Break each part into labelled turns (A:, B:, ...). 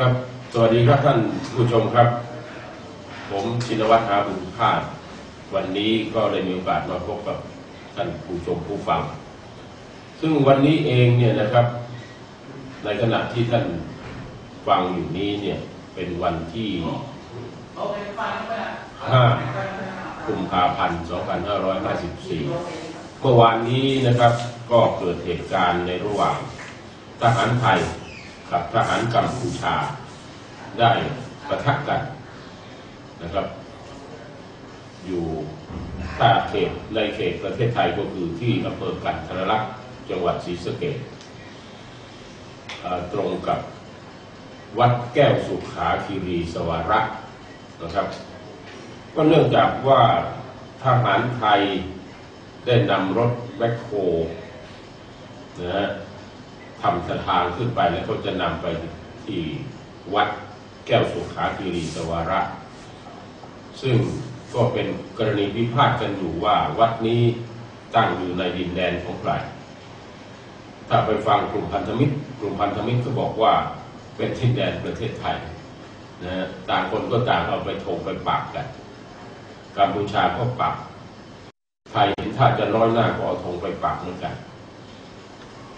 A: ครับ สวัสดีครับท่านผู้ชมครับ ผมชินวัฒน์หาบุญพาดวันนี้ก็ได้มีโอกาสมาพบกับท่านผู้ชมผู้ฟัง ซึ่งวันนี้เองเนี่ยนะครับ ในขณะที่ท่านฟังอยู่นี้เนี่ยเป็นวันที่5กุมภาพันธ์2554 เมื่อวานนี้นะครับก็เกิดเหตุการณ์ในระหว่างทหารไทย กับทหารกัมพูชาได้ประทะกันนะครับ อยู่ท่าเขตในเขตประเทศไทยก็คือที่อำเภอกันทรลักษณ์จังหวัดศรีสะเกษตรงกับวัดแก้วสุขาคีรีสวาระนะครับ ก็เนื่องจากว่าทหารไทยได้นำรถแบ็คโฮนะ ฮะทำทางขึ้นไปแล้วก็จะนำไปที่วัดแก้วสุขาคีรีสวาระ ซึ่งก็เป็นกรณีพิพาทกันอยู่ว่าวัดนี้ตั้งอยู่ในดินแดนของใครถ้าไปฟังกลุ่มพันธมิตร กลุ่มพันธมิตรก็บอกว่าเป็นทินแดนประเทศไทยนะฮะต่างคนก็ต่างเอาไปถงไปปักกันกัมพูชาก็ปัก ไทยเห็นท่าจะน้อยหน้าก็เอาธงไปปักเหมือนกัน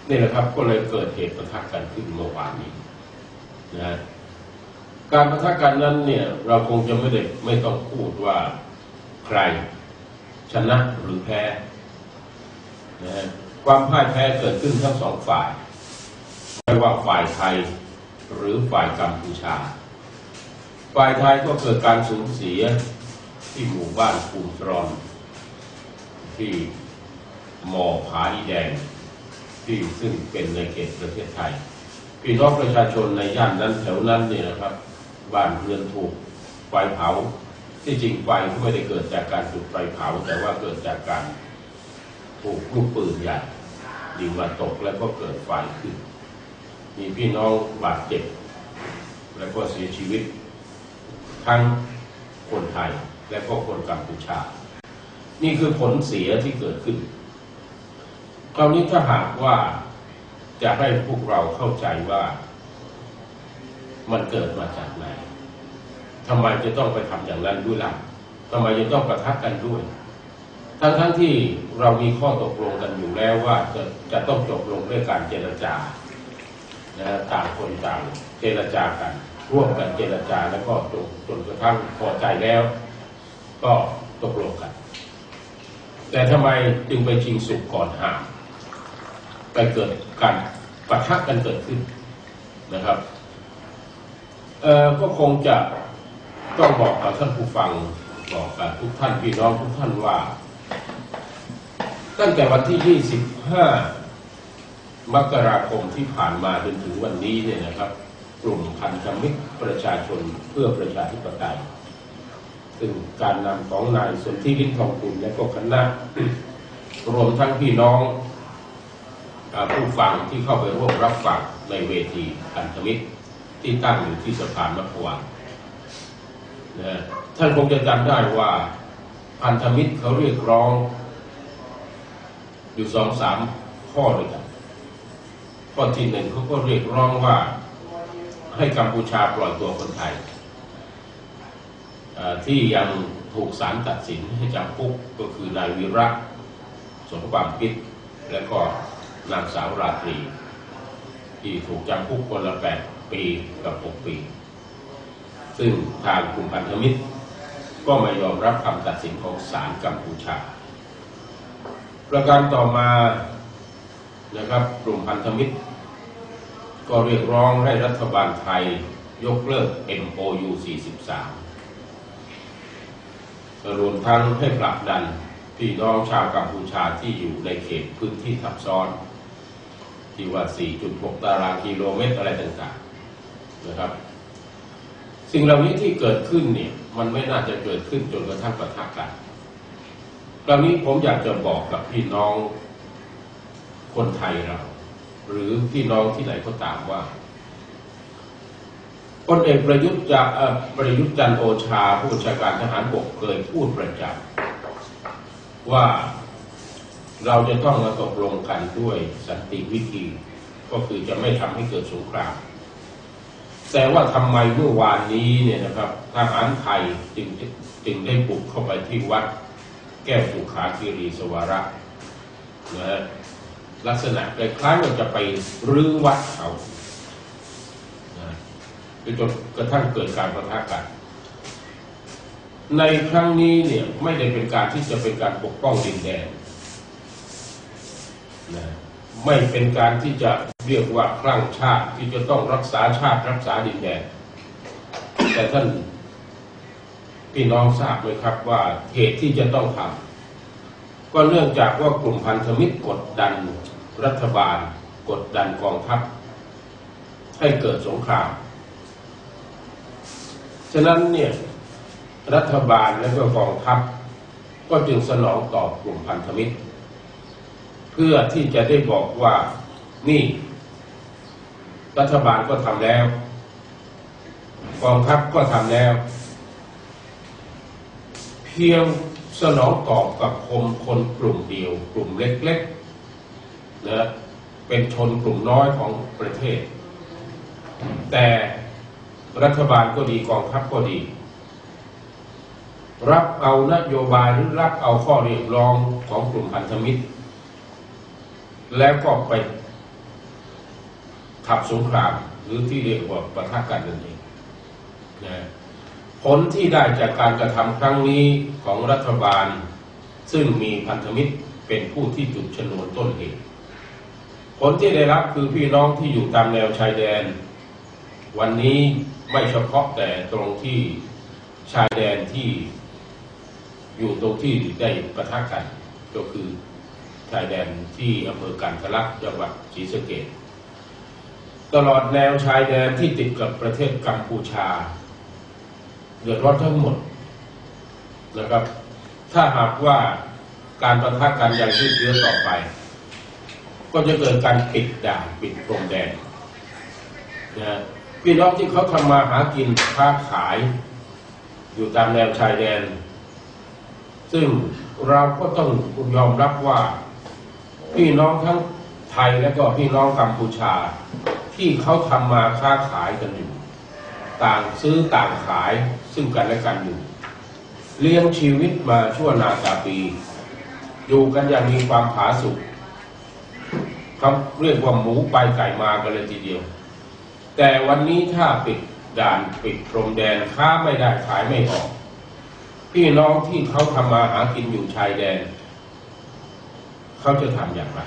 A: นี่แหละครับก็เลยเกิดเหตุประทะกันขึ้นเมื่อวานนี้นะการประทะกันนั้นเนี่ย เราคงจะไม่ได้ไม่ต้องพูดว่าใครชนะหรือแพ้นะฮะความพ่ายแพ้เกิดขึ้นทั้งสองฝ่าย ไม่ว่าฝ่ายไทยหรือฝ่ายกัมพูชา ฝ่ายไทยก็เกิดการสูญเสียที่หมู่บ้านภูมิตรอนที่หมอผาอีแดง ที่ซึ่งเป็นในเขตประเทศไทย พี่น้องประชาชนในย่านนั้นแถวนั้นเนี่ยนะครับ บ้านเรือนถูกไฟเผา ที่จริงไฟก็ไม่ได้เกิดจากการจุดไฟเผา แต่ว่าเกิดจากการถูกลูกปืนใหญ่ยิงมาตกแล้วก็เกิดไฟขึ้น มีพี่น้องบาดเจ็บ แล้วก็เสียชีวิต ทั้งคนไทยและก็คนกัมพูชา นี่คือผลเสียที่เกิดขึ้น คราวนี้ถ้าหากว่าจะให้พวกเราเข้าใจว่ามันเกิดมาจากไหนทำไมจะต้องไปทำอย่างนั้นด้วยล่ะทำไมจะต้องประทักกันด้วย ทั้งทั้งที่เรามีข้อตกลงกันอยู่แล้วว่าจะจะต้องจบลงด้วยการเจรจานะต่างคนต่างเจรจากัน ร่วมกันเจรจาแล้วก็จนจนกระทั่งพอใจแล้ว ก็ตกลงกัน แต่ทำไมจึงไปชิงสุกก่อนห่าง ไปเกิดการปะทะกันเกิดขึ้นนะครับเอ่อก็คงจะต้องบอกกับท่านผู้ฟังบอกกับทุกท่านพี่น้องทุกท่านว่า ตั้งแต่วันที่ 25 มกราคมที่ผ่านมาจนถึงวันนี้เนี่ยนะครับ กลุ่มพันธมิตรประชาชนเพื่อประชาธิปไตยซึ่งการนำของนายสนธิลิ้นทองคุณและก็คณะรวมทั้งพี่น้อง ผู้ฟังที่เข้าไปร่วมรับฟังในเวทีพันธมิตรที่ตั้งอยู่ที่สะพานมัควานนะท่านคงจะจำได้ว่าพันธมิตรเขาเรียกร้อง อยู่สองสามข้อด้วยกันข้อที่หนึ่งเขาก็เรียกร้องว่าให้กัมพูชาปล่อยตัวคนไทย ที่ยังถูกศาลตัดสินให้จำคุกก็คือนายวิระสมความคิดและก็ นางสาวราตรี ที่ถูกจำคุกคนละแปดปีกับหกปี ซึ่งทางกลุ่มพันธมิตร ก็ไม่ยอมรับคำตัดสินของศาลกัมพูชา ประการต่อมานะครับกลุ่มพันธมิตร ก็เรียกร้องให้รัฐบาลไทยยกเลิก MOU 43รวมทั้งให้ผลักดันพี่น้องชาวกัมพูชาที่อยู่ในเขตพื้นที่ทับซ้อน ที่ว่า 4.6 ตารางกิโลเมตรอะไรต่างๆนะครับ สิ่งเหล่านี้ที่เกิดขึ้นเนี่ยมันไม่น่าจะเกิดขึ้นจนกระทั่งประทะกันคราวนี้ผมอยากจะบอกกับพี่น้องคนไทยเรา หรือพี่น้องที่ไหนก็ตามว่าพลเอกประยุทธ์จะประยุทธ์จันโอชา ผู้บัญชาการทหารบกเคยพูดประจำว่า เราจะต้องมาตกลงกันด้วยสันติวิธี ก็คือจะไม่ทำให้เกิดสงคราม แต่ว่าทำไมเมื่อวานนี้เนี่ยนะครับทหารไทยจึงจึงได้บุกเข้าไปที่วัด แก้วสุขาคีรีสวระนะฮะลักษณะคล้ายๆว่าจะไปรื้อวัดเขาจนกระทั่งเกิดการประทะกัน ในครั้งนี้เนี่ยไม่ได้เป็นการที่จะเป็นการปกป้องดินแดน นะไม่เป็นการที่จะเรียกว่าคลั่งชาติที่จะต้องรักษาชาติรักษาดินแดนแต่ท่านพี่น้องทราบไหมครับว่าเหตุที่จะต้องทำก็เนื่องจากว่ากลุ่มพันธมิตรกดดันรัฐบาล กดดันกองทัพให้เกิดสงคราม ฉะนั้นเนี่ยรัฐบาลและก็กองทัพก็จึงสนองตอบกลุ่มพันธมิตร พื่อที่จะได้บอกว่านี่ รัฐบาลก็ทำแล้วกองทัพก็ทำแล้ว เพียงสนองตอบกับคนคนกลุ่มเดียว กลุ่มเล็กๆนะเป็นชนกลุ่มน้อยของประเทศ แต่รัฐบาลก็ดีกองทัพก็ดี รับเอานโยบายหรือรับเอาข้อเรียกร้องของกลุ่มพันธมิตร แล้วก็ไปขับสงครามหรือที่เรียกว่าประทะกันนั่นเองนะผลที่ได้จากการกระทำครั้งนี้ของรัฐบาล ซึ่งมีพันธมิตรเป็นผู้ที่จุดชนวนต้นเหตุผลที่ได้รับคือพี่น้องที่อยู่ตามแนวชายแดน วันนี้ไม่เฉพาะแต่ตรงที่ชายแดนที่อยู่ตรงที่ได้ประทะกันก็คือ ชายแดนที่อำเภอกันทะลักจังหวัดศรีสะเกษตลอดแนวชายแดนที่ติดกับประเทศกัมพูชา เดือดร้อนทั้งหมดนะครับ ถ้าหากว่าการประทะกันยังยืดเยื้อต่อไป ก็จะเกิดการปิดด่านปิดพรมแดนนะพี่น้องที่เขาทำมาหากินค้าขาย อยู่ตามแนวชายแดน ซึ่งเราก็ต้องยอมรับว่า พี่น้องทั้งไทยและก็พี่น้องกัมพูชา ที่เขาทำมาค้าขายกันอยู่ ต่างซื้อต่างขายซึ่งกันและกันอยู่ เลี้ยงชีวิตมาชั่วนาตาปี อยู่กันอย่างมีความผาสุกเขาเรียกว่าหมูไปไก่มากันเลยทีเดียว แต่วันนี้ถ้าปิดด่านปิดพรมแดนค้าไม่ได้ขายไม่ออก พี่น้องที่เขาทำมาหากินอยู่ชายแดน เขาจะทำอย่างไร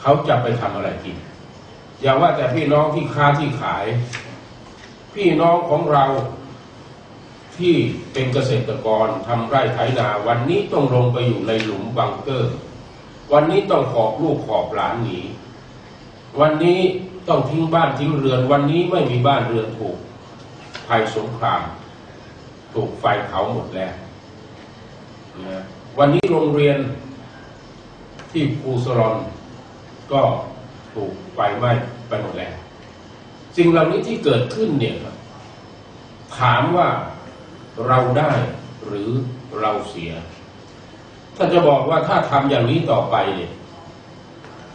A: เขาจะไปทำอะไรกิน อย่าว่าแต่พี่น้องที่ค้าที่ขาย พี่น้องของเราที่เป็นเกษตรกรทำไร่ไถนา วันนี้ต้องลงไปอยู่ในหลุมบังเกอร์ วันนี้ต้องขอบลูกขอบหลานหนี วันนี้ต้องทิ้งบ้านทิ้งเรือน วันนี้ไม่มีบ้านเรือนถูกภัยสงคราม ถูกไฟเผาหมดแล้ว วันนี้โรงเรียน ที่ภูสลอนก็ถูกไฟไหม้ไปหมดแล้วสิ่งเหล่านี้ที่เกิดขึ้นเนี่ยครับถามว่าเราได้หรือเราเสีย ถ้าจะบอกว่าถ้าทำอย่างนี้ต่อไปเนี่ย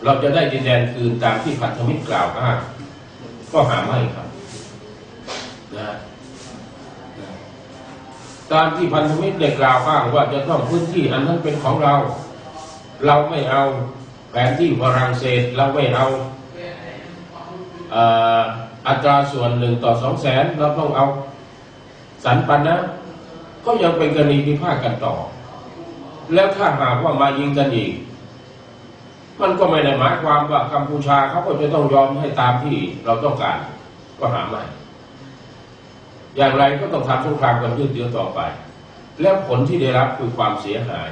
A: เราจะได้ดินแดนคืนตามที่พันธมิตรกล่าวอ้างก็หาไม่ครับนะนะตามที่พันธมิตรได้กล่าวอ้างว่าจะต้องพื้นที่อันนั้นเป็นของเรา เราไม่เอาแผนที่ฝรั่งเศสเราไม่เอาอัตราส่วนหนึ่งต่อสองแสนเราต้องเอาสันปันนะ ก็ยังเป็นกรณีพิพาทกันต่อ แล้วถ้าหากว่ามายิงกันอีก มันก็ไม่ได้หมายความว่ากัมพูชาเขาก็จะต้องยอมให้ตามที่เราต้องการก็หาไม่อย่างไรก็ต้องทำสงครามกันยืดเยื้อต่อไป แล้วผลที่ได้รับคือความเสียหาย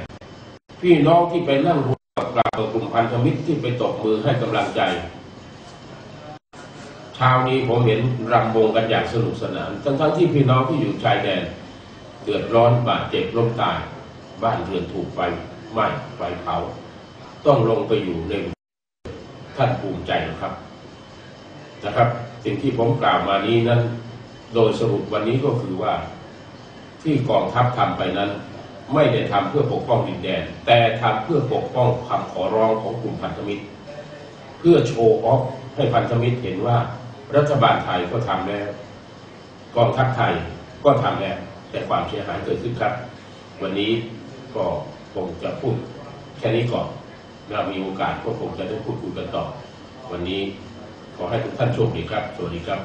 A: พี่น้องที่ไปนั่งรวมกับกลุ่มพันธมิตรที่ไปตบมือให้กำลังใจเช้านี้ผมเห็นรำวงกันอย่างสนุกสนาน ทั้งทั้งที่พี่น้องที่อยู่ชายแดนเดือดร้อนบาดเจ็บล้มตาย บ้านเรือนถูกไฟไหม้ไฟเผาต้องลงไปอยู่ในท่านภูมิใจนะครับนะครับ สิ่งที่ผมกล่าวมานี้นั้น โดยสรุปวันนี้ก็คือว่าที่กองทัพทำไปนั้น ไม่ได้ทำเพื่อปกป้องดินแดน แต่ทำเพื่อปกป้องคำขอร้องของกลุ่มพันธมิตร เพื่อโชว์ออฟให้พันธมิตรเห็นว่า รัฐบาลไทยก็ทำแล้วกองทัพไทยก็ทำแล้วแต่ความเสียหายเกิดขึ้นครับ วันนี้ก็คงจะพูดแค่นี้ก่อนแล้วมีโอกาสก็คงจะได้พูดคุยกันต่อ วันนี้ขอให้ทุกท่านโชคดีครับ สวัสดีครับ